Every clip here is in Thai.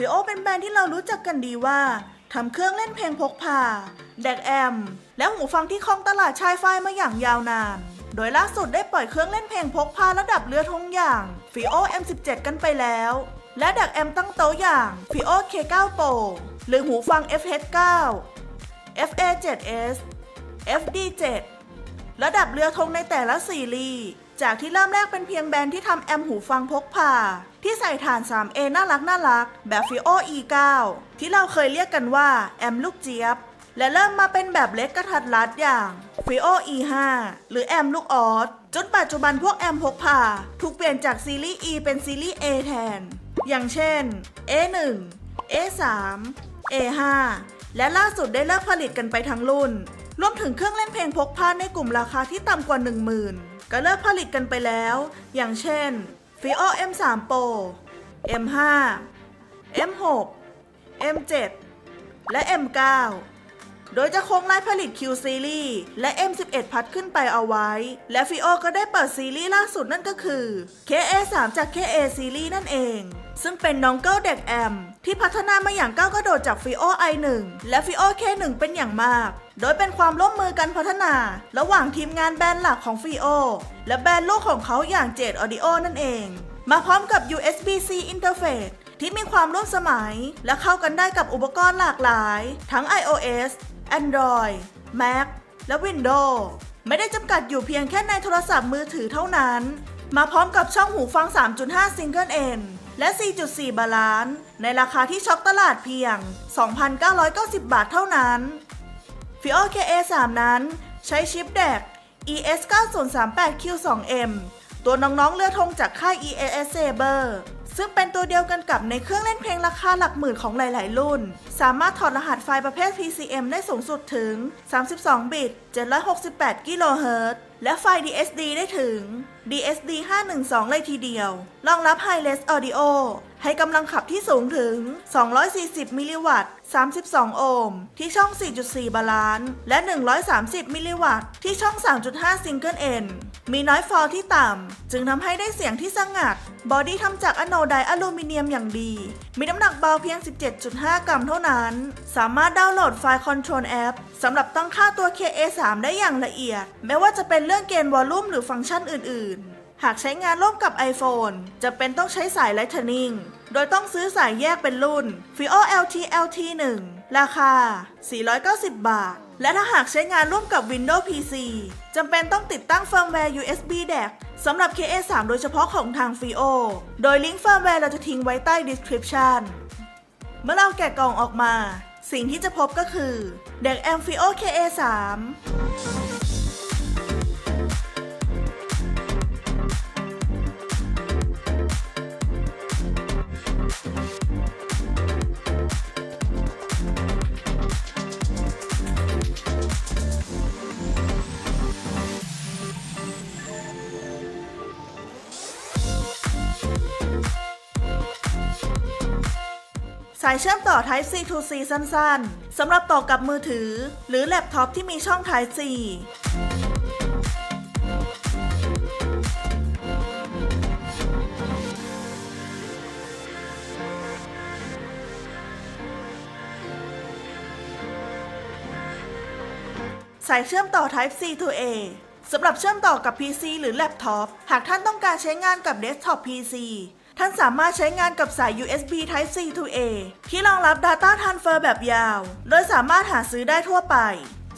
ฟิโอเป็นแบรนด์ที่เรารู้จักกันดีว่า ทำเครื่องเล่นเพลงพกพา แดกแอม และหูฟังที่ครองตลาดชายไฟมาอย่างยาวนาน โดยล่าสุดได้ปล่อยเครื่องเล่นเพลงพกพาระดับเรือธงอย่างฟิโอ M17 กันไปแล้ว และแดกแอมตั้งโต๊ะอย่างฟิโอ K9 Pro หรือหูฟัง FH9 FA7S FD7 ระดับเรือธงในแต่ละซีรีส์ จากที่เริ่มแรกเป็นเพียงแบรนด์ที่ทำแอมหูฟังพกพา ที่ใส่ฐาน 3A น่ารักน่ารัก แบบฟิโอ E9 ที่เราเคยเรียกกันว่า แอมลูกเจี๊ยบ และเริ่มมาเป็นแบบเล็กกระทัดรัดอย่างฟิโอ E5 หรือแอมลูกออสจนปัจจุบันพวกแอมพกพา ถูกเปลี่ยนจากซีรีส์ E เป็นซีรีส์ A แทน อย่างเช่น A1 A3 A5 และล่าสุดได้เลิกผลิตกันไปทั้งรุ่น รวมถึงเครื่องเล่นเพลงพกพาในกลุ่มราคาที่ต่ำกว่า 10,000 ก็เลิกผลิตกันไปแล้ว อย่างเช่น Fio M3 Pro M5 M6 M7 และ M9 โดยจะคงไล่ผลิต Q Series และ M11 พัดขึ้นไปเอาไว้ และฟิโอก็ได้เปิดซีรีส์ล่าสุดนั่นก็คือ KA3 จาก KA Series นั่นเอง ซึ่งเป็นน้องเกิลเด็กแอมที่พัฒนามาอย่างก้าวกระโดดจากฟิโอ i1 และฟิโอ K1 เป็นอย่างมาก โดยเป็นความร่วมมือกันพัฒนา ระหว่างทีมงานแบรนด์หลักของฟิโอและแบรนด์ลูกของเขาอย่างเจดออดิโอนั่นเอง มาพร้อมกับ USB-C Interface ที่มีความร่วมสมัย และเข้ากันได้กับอุปกรณ์หลากหลาย ทั้ง iOS Android Mac และ Windows ไม่ได้จำกัดอยู่เพียงแค่ในโทรศัพท์มือถือเท่านั้น มาพร้อมกับช่องหูฟัง 3.5 Single N และ 4.4 บาลานซ์ในราคาที่ช็อกตลาดเพียง 2,990 บาทเท่านั้นฟิโอ KA3 นั้น ใช้ชิปแดก ES 9038 Q2M ตัวน้องๆเรือธงจากค่าย EAS Saber ซึ่งเป็นตัวเดียวกันกับในเครื่องเล่นเพลงราคาหลักหมื่นของหลาย ๆ รุ่น สามารถถอดรหัสไฟล์ประเภท PCM ได้สูงสุดถึง 32 บิต 768 กิโลเฮิรตซ์ และไฟล์ DSD ได้ถึง DSD 512 เลยทีเดียว รองรับ Hi-Res Audio ให้กำลังขับที่สูงถึง 240 มิลลิวัตต์ 32 โอห์ม ที่ช่อง 4.4 บาลานซ์ และ 130 มิลลิวัตต์ ที่ช่อง 3.5 ซิงเกิลเอ็น มีน้อยฟอลที่ต่ำ จึงทำให้ได้เสียงที่สงัด บอดี้ทำจากอะโนไดอะลูมิเนียมอย่างดี มีน้ำหนักเบาเพียง 17.5 กรัมเท่านั้น สามารถดาวน์โหลดไฟล์ Control App สำหรับตั้งค่าตัว KA3 ได้อย่างละเอียด ไม่ว่าจะเป็นเรื่องเกณฑ์วอลลุ่มหรือฟังก์ชันอื่น ๆ หากใช้งานร่วมกับ iPhone จะเป็นต้องใช้สาย Lightning โดยต้องซื้อสายแยกเป็นรุ่น Fio LT LT 1ราคา 490 บาท และถ้าหากใช้งานร่วมกับ Windows PC จำเป็นต้องติดตั้งเฟิร์มแวร์ USB DAC สำหรับ KA3 โดยเฉพาะของทาง Fio โดยลิงก์เฟิร์มแวร์เราจะทิ้งไว้ใต้ description เมื่อเราแกะกล่องออกมา สิ่งที่จะพบก็คือ เด็ก a m p h i o KA3 สายเชื่อมต่อ Type C to C สั้นๆสำหรับต่อกับมือถือ หรือแล็ปท็อปที่มีช่อง Type C สายเชื่อมต่อ Type C to A สำหรับเชื่อมต่อกับ PC หรือแล็ปท็อป หากท่านต้องการใช้งานกับเดสก์ท็อป PC ท่านสามารถใช้งานกับสาย USB Type C to A ที่รองรับ Data Transfer แบบยาว โดยสามารถหาซื้อได้ทั่วไป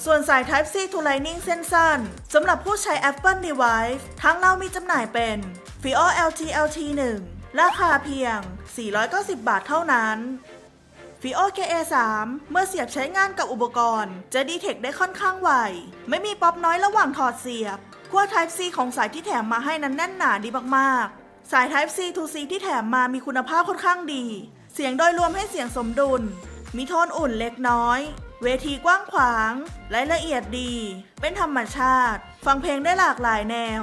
ส่วนสาย Type C to Lightning เส้นสั้นสำหรับผู้ใช้ Apple Device ทั้งเรามีจำหน่ายเป็น Fio LT LT 1ราคาเพียง 490 บาทเท่านั้น Fio KA3 เมื่อเสียบใช้งานกับอุปกรณ์ จะดีเทคได้ค่อนข้างไว ไม่มีป๊อปน้อยระหว่างถอดเสียบขั้ว Type C ของสายที่แถมมาให้นั้นแน่นหนาดีมากๆ สาย Type C to C ที่แถมมามีคุณภาพค่อนข้างดี เสียงโดยรวมให้เสียงสมดุล มีโทนอุ่นเล็กน้อย เวทีกว้างขวางรายละเอียดดี เป็นธรรมชาติ ฟังเพลงได้หลากหลายแนว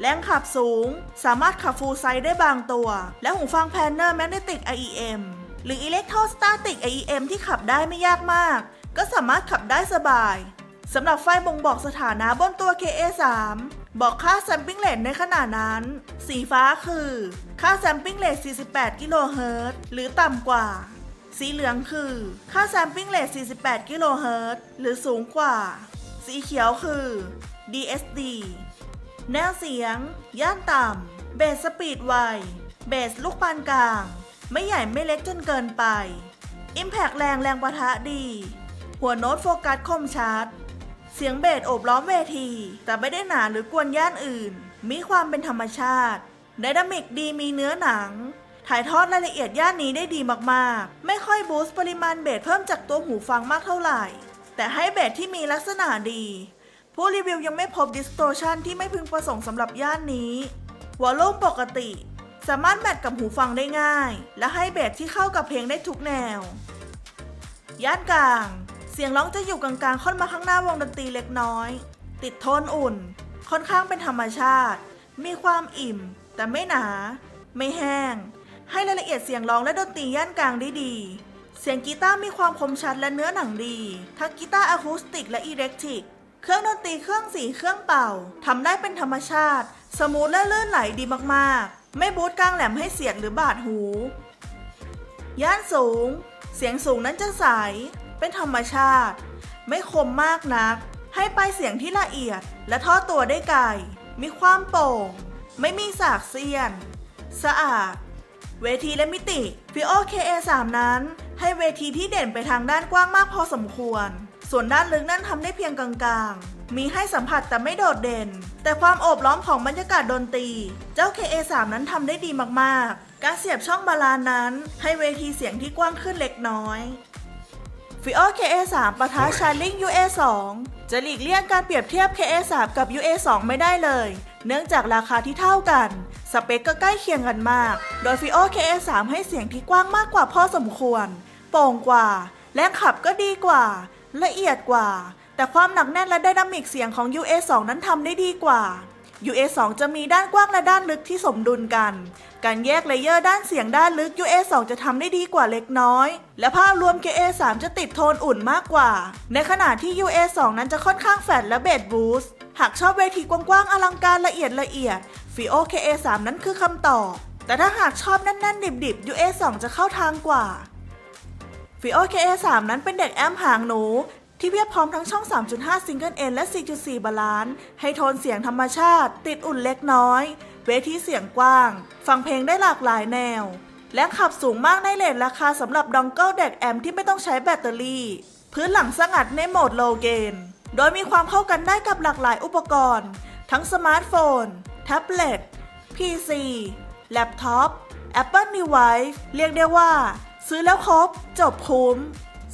แรงขับสูง สามารถขับฟูลไซด์ได้บางตัว และหูฟังแพนเนอร์แมกเนติก IEM หรือ Electrostatic IEM ที่ขับได้ไม่ยากมาก ก็สามารถขับได้สบายสำหรับไฟบ่งบอกสถานะบนตัว KA3 บอกค่า sampling rate ในขณะนั้น สีฟ้าคือ ค่า sampling rate 48 กิโลเฮิรตซ์หรือต่ำกว่า สีเหลืองคือ ค่า sampling rate 48 กิโลเฮิรตซ์หรือสูงกว่า สีเขียวคือ DSD แนวเสียง ย่านต่ำ เบสสปีดไว เบสลูกปานกลาง ไม่ใหญ่ไม่เล็กจนเกินไป Impact แรงแรงประทะดี หัวโน้ตโฟกัสคมชัด เสียงเบสโอบล้อมเวที แต่ไม่ได้หนาหรือกวนย่านอื่น มีความเป็นธรรมชาติไดนามิกดีมีเนื้อหนัง ถ่ายทอดรายละเอียดย่านนี้ได้ดีมากๆ ไม่ค่อยบูสต์ปริมาณเบสเพิ่มจากตัวหูฟังมากเท่าไหร่ แต่ให้เบสที่มีลักษณะดี ผู้รีวิวยังไม่พบ distortion ที่ไม่พึงประสงค์สำหรับย่านนี้ วอลลุ่มปกติ สามารถแมทกับหูฟังได้ง่าย และให้เบสที่เข้ากับเพลงได้ทุกแนว ย่านกลาง เสียงร้องจะอยู่กลางๆ ค่อนมาข้างหน้าวงดนตรีเล็กน้อย ติดโทนอุ่น ค่อนข้างเป็นธรรมชาติ มีความอิ่ม แต่ไม่หนา ไม่แห้ง ให้รายละเอียดเสียงร้องและดนตรีย่านกลางได้ดี เสียงกีตาร์มีความคมชัดและเนื้อหนังดี ทั้งกีตาร์อะคูสติกและอิเล็กทริก เครื่องดนตรีเครื่องสีเครื่องเป่าทำได้เป็นธรรมชาติ สมูทและลื่นไหลดีมากๆ ไม่บูทกลางแหลมให้เสียดหรือบาดหู ย่านสูง เสียงสูงนั้นจะใส เป็นธรรมชาติ ไม่คมมากนัก ให้ปลายเสียงที่ละเอียดและทอดตัวได้ไกล มีความโป่ง ไม่มีสากเสี้ยน สะอาด เวทีและมิติ f i o KA3 นั้น ให้เวทีที่เด่นไปทางด้านกว้างมากพอสมควร ส่วนด้านลึกนั้นทำได้เพียงกลางๆ มีให้สัมผัสแต่ไม่โดดเด่น แต่ความโอบล้อมของบรรยากาศดนตรี เจ้า KA3 นั้นทำได้ดีมากๆ การเสียบช่องบาลานนั้น ให้เวทีเสียงที่กว้างขึ้นเล็กน้อย f i o KA3 ปะทะ Charling UA2 จะหลีกเลี่ยงการเปรียบเทียบ KA3 กับ UA2 ไม่ได้เลย เนื่องจากราคาที่เท่ากัน สเปคก็ใกล้เคียงกันมาก โดย f i o KA3 ให้เสียงที่กว้างมากกว่าพอสมควร โป่งกว่าแรงขับก็ดีกว่า ละเอียดกว่า แต่ความหนักแน่นและไดนามิกเสียงของ UA2 นั้นทำได้ดีกว่า UA2 จะมีด้านกว้างและด้านลึกที่สมดุลกัน การแยกเลเยอร์ด้านเสียงด้านลึก UA2 จะทำได้ดีกว่าเล็กน้อย และภาพรวม KA3 จะติดโทนอุ่นมากกว่า ในขณะที่ UA2 นั้นจะค่อนข้างแฟดและเบสบูสหากชอบเวทีกว้างๆอลังการละเอียดละเอียด FIO KA3 นั้นคือคำตอบ แต่ถ้าหากชอบแน่นๆดิบๆ UA2 จะเข้าทางกว่า FIO KA3 นั้นเป็นเด็กแอมหางหนู ที่เพียบพร้อมทั้งช่อง 3.5ซิงเกิลเอ็นและ 4.4 บาลานซ์ให้โทนเสียงธรรมชาติ ติดอุ่นเล็กน้อย เวทีเสียงกว้าง ฟังเพลงได้หลากหลายแนว และขับสูงมากในเลทราคาสำหรับดองเกิลเด็กแอมที่ไม่ต้องใช้แบตเตอรี่ พื้นหลังสงัดในโหมดโลเกนโดยมีความเข้ากันได้กับหลากหลายอุปกรณ์ ทั้งสมาร์ทโฟน แท็บเล็ต PC แล็ปท็อป Apple Device เรียกได้ว่า ซื้อแล้วครบ จบคุ้ม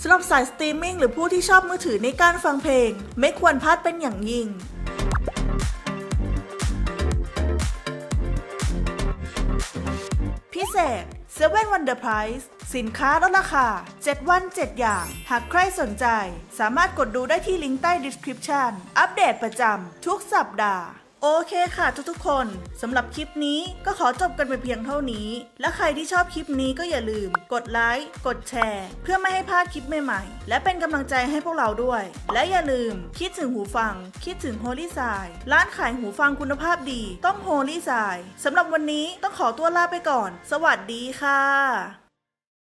สำหรับสายสตรีมมิ่งหรือผู้ที่ชอบมือถือในการฟังเพลง ไม่ควรพลาดเป็นอย่างยิ่งพิเศษ7 Wonder Price สินค้าลดราคา 7 วัน 7 อย่าง หากใครสนใจ สามารถกดดูได้ที่ลิงก์ใต้ description อัปเดตประจำทุกสัปดาห์ โอเคค่ะทุกๆคนสำหรับคลิปนี้ก็ขอจบกันไปเพียงเท่านี้ และใครที่ชอบคลิปนี้ก็อย่าลืม กดไลค์กดแชร์ เพื่อไม่ให้พลาดคลิปใหม่ๆ และเป็นกำลังใจให้พวกเราด้วย และอย่าลืมคิดถึงหูฟัง คิดถึง Holy s i ร้านขายหูฟังคุณภาพดี ต้อง Holy s i สำหรับวันนี้ต้องขอตัวลาไปก่อน สวัสดีค่ะ